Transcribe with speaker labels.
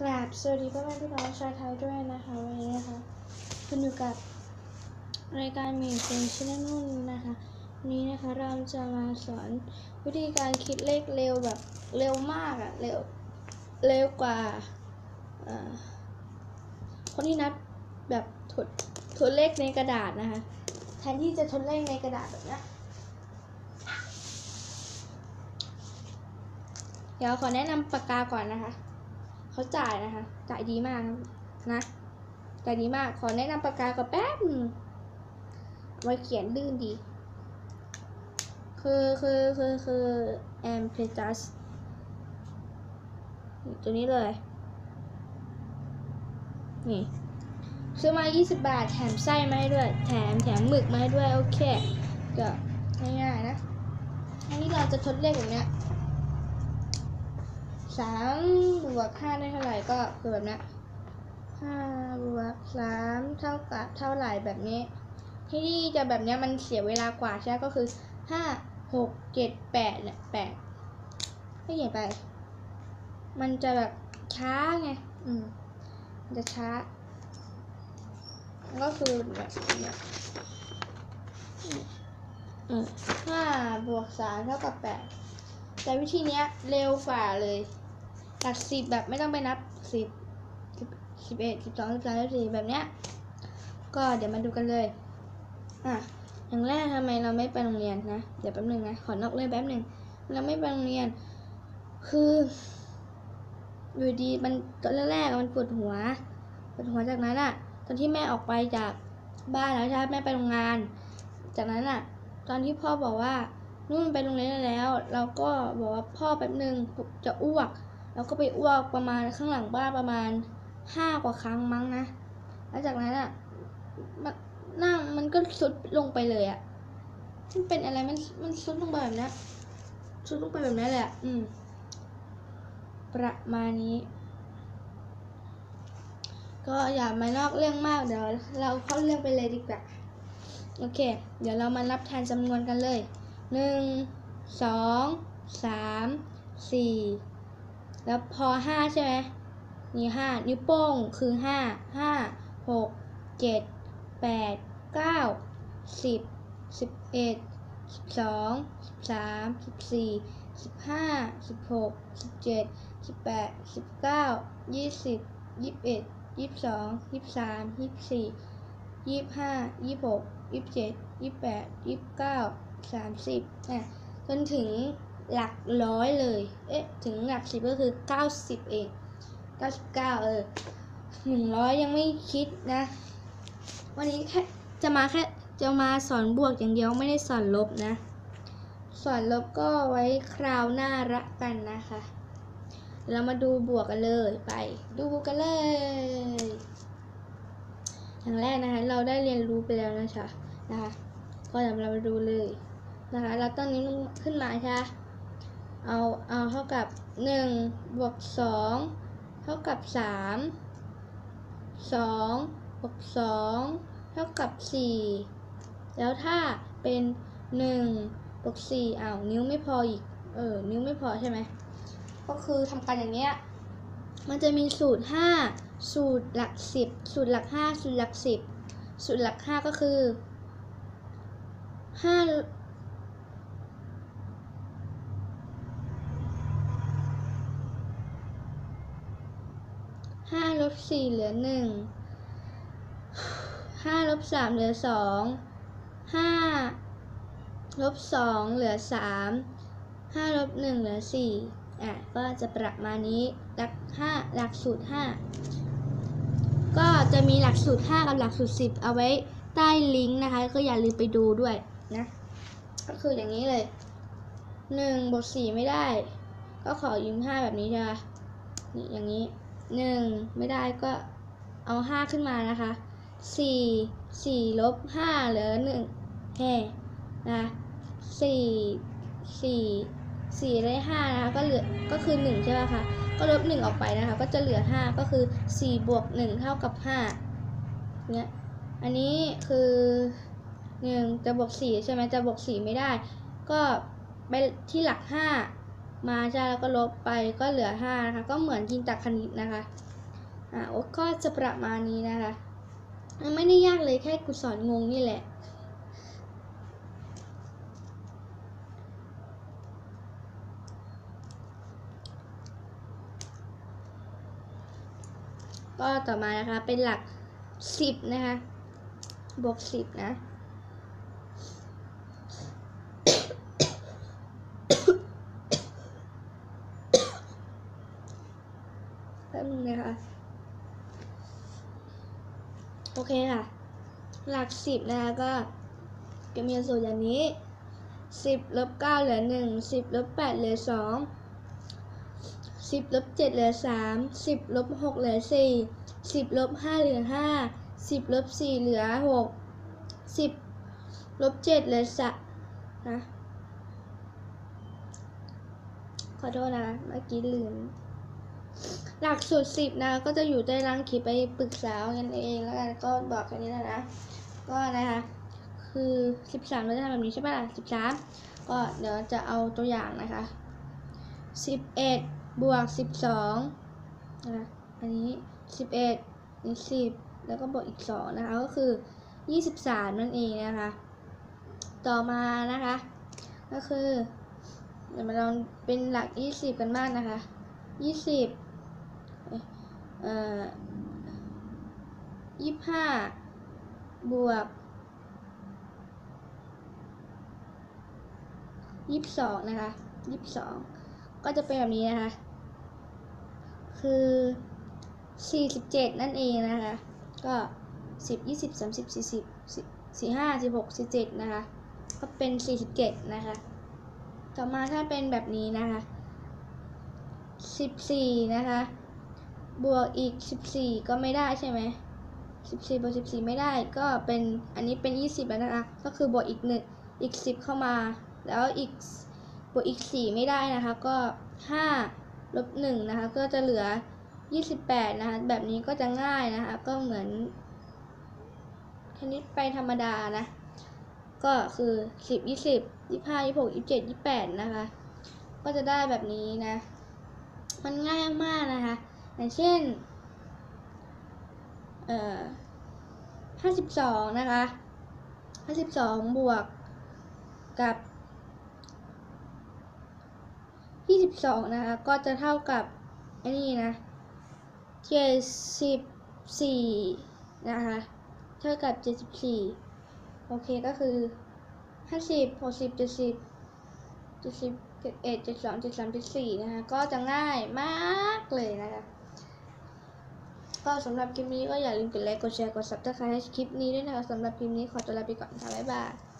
Speaker 1: กราบสวัสดีพ่อแม่พี่น้องชาวไทยด้วยนะคะวันนี้นะคะคุณอยู่กับรายการมีเซนชินนุ่นนะคะวันนี้นะคะเราจะมาสอนวิธีการคิดเลขเร็วแบบเร็วมากอะเร็วเร็วกว่าคนที่นับแบบทดทดเลขในกระดาษนะคะแทนที่จะทดเลขในกระดาษแบบนี้เดี๋ยวขอแนะนำปากกาก่อนนะคะ เขาจ่ายนะคะ จ่ายดีมากนะ จ่ายดีมาก ขอแนะนำปากกาก่อนแป๊บไว้เขียนลื่นดี คือคือคือคือแอมเพจัสตัวนี้เลย นี่ซื้อมา 20 บาท แถมไส้มาให้ด้วย แถมแถมหมึกมาให้ด้วย โอเค ก็ง่ายๆนะ อันนี้เราจะทดเลขแบบเนี้ย สามบวกห้าได้เท่าไหร่ก็คือแบบนี้ห้าบวกสามเท่ากับเท่าไหร่แบบนี้ ที่นี่จะแบบนี้มันเสียเวลากว่าใช่ก็คือห้าหกเจ็ดแปดเนี่ยแปดไม่เขียนไป มันจะแบบช้าไง อืมมันจะช้า ก็คือแบบเนี้ยห้าบวกสามเท่ากับแปดแต่วิธีเนี้ยเร็วกว่าเลย หลักสิบแบบไม่ต้องไปนับสิบสิบเอ็ดสิบสองสิบสามสิบสี่แบบเนี้ย ก็เดี๋ยวมาดูกันเลย อะ อย่างแรกทำไมเราไม่ไปโรงเรียนนะ เดี๋ยวแป๊บหนึ่งนะ ขอนอกเรื่องแป๊บหนึ่งเราไม่ไปโรงเรียน คือ อยู่ดีมันตอนแรกๆมันปวดหัว ปวดหัวจากนั้นอะตอนที่แม่ออกไปจากบ้านแล้วใช่ไหมแม่ไปโรงงาน จากนั้นอะตอนที่พ่อบอกว่านุ่นไปโรงเรียนแล้ว เราก็บอกว่าพ่อแป๊บหนึ่งจะอ้วก แล้วก็ไปอ้วกประมาณข้างหลังบ้านประมาณห้ากว่าครั้งมั้งนะ แล้วจากนั้นอะมันหน้ามันก็ซุดลงไปเลยอะมันเป็นอะไรมันมันซุดลงไปแบบนี้ซุดลงไปแบบนี้เลยอะอืม ประมาณนี้ ก็อย่ามานอกเรื่องมากเดี๋ยว เราเข้าเรื่องไปเลยดีกว่าโอเค เดี๋ยวเรามานับแทนจำนวนกันเลยหนึ่งสองสามสี่ แล้วพอห้าใช่ไหมนี่ห้านิ้วโป้งคือห้าห้าหกเจ็ดแปดเก้าสิบสิบเอ็ดสิบสองสิบสามสิบสี่สิบห้าสิบหกสิบเจ็ดสิบแปดสิบเก้ายี่สิบยี่สิบเอ็ดยี่สิบสองยี่สิบสามยี่สิบสี่ยี่สิบห้ายี่สิบหกยี่สิบเจ็ดยี่สิบแปดยี่สิบเก้าสามสิบอะจนถึง หลักร้อยเลย เอ๊ะ ถึงหลักสิบก็คือเก้าสิบเองเก้าสิบเก้าเออหนึ่งร้อยยังไม่คิดนะ วันนี้แค่จะมาแค่จะมาสอนบวกอย่างเดียวไม่ได้สอนลบนะ สอนลบก็ไว้คราวหน้าระกันนะคะ เรามาดูบวกกันเลยไป ดูกันเลย อย่างแรกนะคะ เราได้เรียนรู้ไปแล้วนะคะนะคะ ก็เดี๋ยวเรามาดูเลยนะคะ เราตั้งนิ้วขึ้นมาใช่ไหม เอาเอาเท่ากับ1บวก2เท่ากับ 3 2บวก2เท่ากับ 4 แล้วถ้าเป็น1บวก4อ้าวนิ้วไม่พออีก เออ นิ้วไม่พอใช่ไหม ก็คือทำการอย่างเงี้ย มันจะมีสูตร 5 สูตรหลัก 10 สูตรหลัก 5 สูตรหลัก 10 สูตรหลัก 5 ก็คือ5 บสี่เหลือหนึ่งห้าลบสามเหลือสองห้าลบสองเหลือสามห้าลบหนึ่งเหลือสี่อะก็จะประมาณนี้หลักห้าหลักสูตรห้าก็จะมีหลักสูตรห้ากับหลักสูตรสิบเอาไว้ใต้ลิงก์นะคะ ก็อย่าลืมไปดูด้วยนะก็คืออย่างนี้เลยหนึ่งบวกสี่ไม่ได้ ก็ขอยืมห้าแบบนี้จ้ะนี่อย่างนี้ หนึ่งไม่ได้ก็เอาห้าขึ้นมานะคะสี่สี่ลบห้าเหลือหนึ่งแห่นะสี่สี่สี่ได้ห้านะคะก็เหลือก็คือหนึ่งใช่ไหมคะ ก็ลบหนึ่งออกไปนะคะ ก็จะเหลือห้าก็คือสี่บวกหนึ่งเท่ากับห้าเนี่ยอันนี้คือหนึ่งจะบวกสี่ใช่ไหมจะบวกสี่ไม่ได้ ก็ไปที่หลักห้า มาใช่แล้วก็ลบไปก็เหลือห้านะคะก็เหมือนจินตคณิตนะคะอ่าก็จะประมาณนี้นะคะมันไม่ได้ยากเลยแค่กูสอนงงนี่แหละก็ต่อมานะคะเป็นหลักสิบนะคะ บวกสิบนะ แป๊บนึงนะคะ โอ เคค่ะ หลักสิบนะคะก็จะมีสูตรอย่างนี้สิบลบเก้าเหลือหนึ่งสิบลบแปดเหลือสองสิบลบเจ็ดเหลือสามสิบลบหกเหลือสี่สิบลบห้าเหลือห้าสิบลบสี่เหลือหกสิบลบเจ็ดเหลือสะนะขอโทษนะเมื่อกี้ลืม หลักสูตรสิบนะ ก็จะอยู่ใต้ล่างคลิปไปปรึกษากันเองแล้วกันก็บอกแค่นี้แล้วนะ ก็นะคะ คือสิบสามเราจะทำแบบนี้ใช่ปะล่ะสิบสามก็เดี๋ยวจะเอาตัวอย่างนะคะสิบเอ็ดบวกสิบสองนะอันนี้สิบเอ็ดนี่สิบแล้วก็บวกอีกสองนะคะ ก็คือยี่สิบสามนั่นเองนะคะ ต่อมานะคะ ก็คือเดี๋ยวมาลองเป็นหลักยี่สิบกันบ้างนะคะยี่สิบ เอ่อยี่ห้าบวกยี่สิบสองนะคะยี่สิบสองก็จะเป็นแบบนี้นะคะ คือสี่สิบเจ็ดนั่นเองนะคะ ก็สิบยี่สิบสามสิบสี่สิบสี่ห้าสิบหกสิบเจ็ดนะคะ ก็เป็นสี่สิบเจ็ดนะคะ ต่อมาถ้าเป็นแบบนี้นะคะสิบสี่นะคะ บวกอีก 14 ก็ไม่ได้ใช่ไหม14บวก14 ไม่ได้ก็เป็นอันนี้เป็น 20 แล้วนะคะ ก็คือบวกอีกหนึ่งอีก 10 เข้ามา แล้วอีกบวกอีก 4 ไม่ได้นะคะ ก็ 5 ลบ 1 นะคะ ก็จะเหลือ 28 นะคะ แบบนี้ก็จะง่ายนะคะ ก็เหมือนคณิตไปธรรมดานะ ก็คือ 10 20 25 26 27 28 นะคะ ก็จะได้แบบนี้นะ มันง่ายมากนะคะ อย่างเช่น เอ่อห้าสิบสองนะคะห้าสิบสองบวกกับยี่สิบสองนะคะ ก็จะเท่ากับอันนี้นะเจ็ดสิบสี่นะคะ เท่ากับเจ็ดสิบสี่โอเคก็คือห้าสิบหกสิบเจ็ดสิบเจ็ดสิบเจ็ดเอ็ดเจ็ดสองเจ็ดสามเจ็ดสี่นะคะ ก็จะง่ายมากเลยนะคะ ก็สำหรับคลิปนี้ก็อย่าลืมกดไลค์ กดแชร์ กดซับสไครต์ให้คลิปนี้ด้วยนะคะสำหรับคลิปนี้ขอตัวลาไปก่อนค่ะ บ๊ายบาย